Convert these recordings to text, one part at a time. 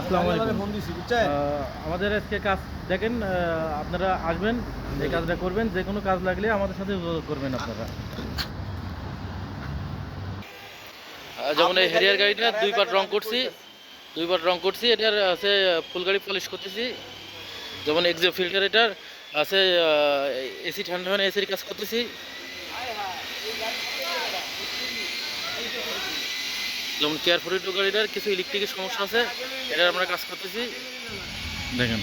আসসালামু আলাইকুম। আমাদের আজকে কাজ দেখেন আপনারা আসবেন এই কাজটা করবেন যে কোনো কাজ লাগলে আমাদের সাথে যোগাযোগ করবেন আপনারা। যেমন এই হেরিয়ার গাড়িটা দুইবার রং করছি দুইবার রং করছি এটার আছে ফুল গাড়ি পলিশ করতেছি। যেমন এক্সিও ফিল্টার এটার আছে এসি ঠান্ডা মানে এসির কাজ করতেছি। যেমন কেয়ার ফরিটো গাড়িটার কিছু ইলেকট্রিকের সমস্যা আছে, এটার আমরা কাজ করতেছি। দেখেন।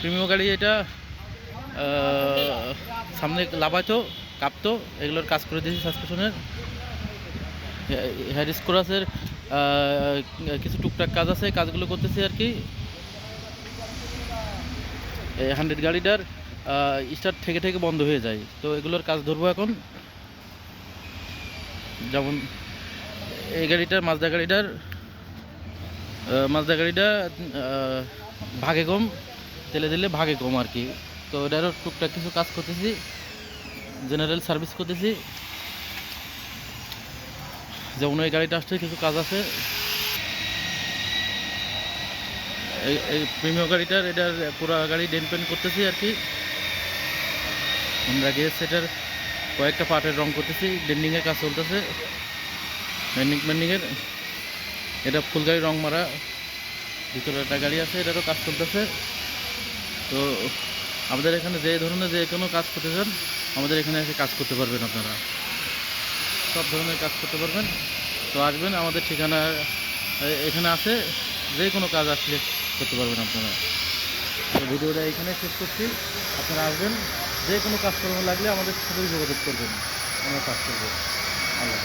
প্রিমিয় গাড়ি এটা সামনে লাভাইতো কাঁপতো, এগুলোর কাজ করে দিয়েছি সাসপেশনের হ্যারিস কোরাসের কিছু টুকটাক কাজ আছে, কাজগুলো করতেছি আর কি। হান্ড্রেড গাড়িটার স্টার্ট থেকে থেকে বন্ধ হয়ে যায়। তো এগুলোর কাজ ধরবো এখন। যেমন এই গাড়িটার মাজদা গাড়িটার মাজদা গাড়িটা ভাগে কম, তেলে দিলে ভাগে কম আর কি। তো এটারও টুকটাক কিছু কাজ করতেছি জেনারেল সার্ভিস করতেছি। যেমন এই গাড়িটা আসছে, কিছু কাজ আছে। এই এই প্রিমিয় গাড়িটার, এটার পুরো গাড়ি ডেন পেন করতেছি আর কি। আমরা গিয়ে সেটার কয়েকটা পার্টের রং করতেছি ডেন্ডিংয়ের কাজ চলতেছে। ডেন্ডিং পেন্ডিংয়ের এটা ফুল গাড়ি রং মারা। ভিতরে একটা গাড়ি আছে, এটারও কাজ চলতেছে। তো আমাদের এখানে যে ধরনের যে কোনো কাজ করতে চান, আমাদের এখানে এসে কাজ করতে পারবেন আপনারা। সব ধরনের কাজ করতে পারবেন। তো আসবেন, আমাদের ঠিকানা এখানে আছে। যে কোনো কাজ আসলে করতে পারবেন আপনারা। তো ভিডিওটা এখানে শেষ করছি। আপনারা আসবেন। যে কোনো কাজকর্ম লাগলে আমাদের সাথে যোগাযোগ করবেন আমরা কাজ করব আল্লাহ।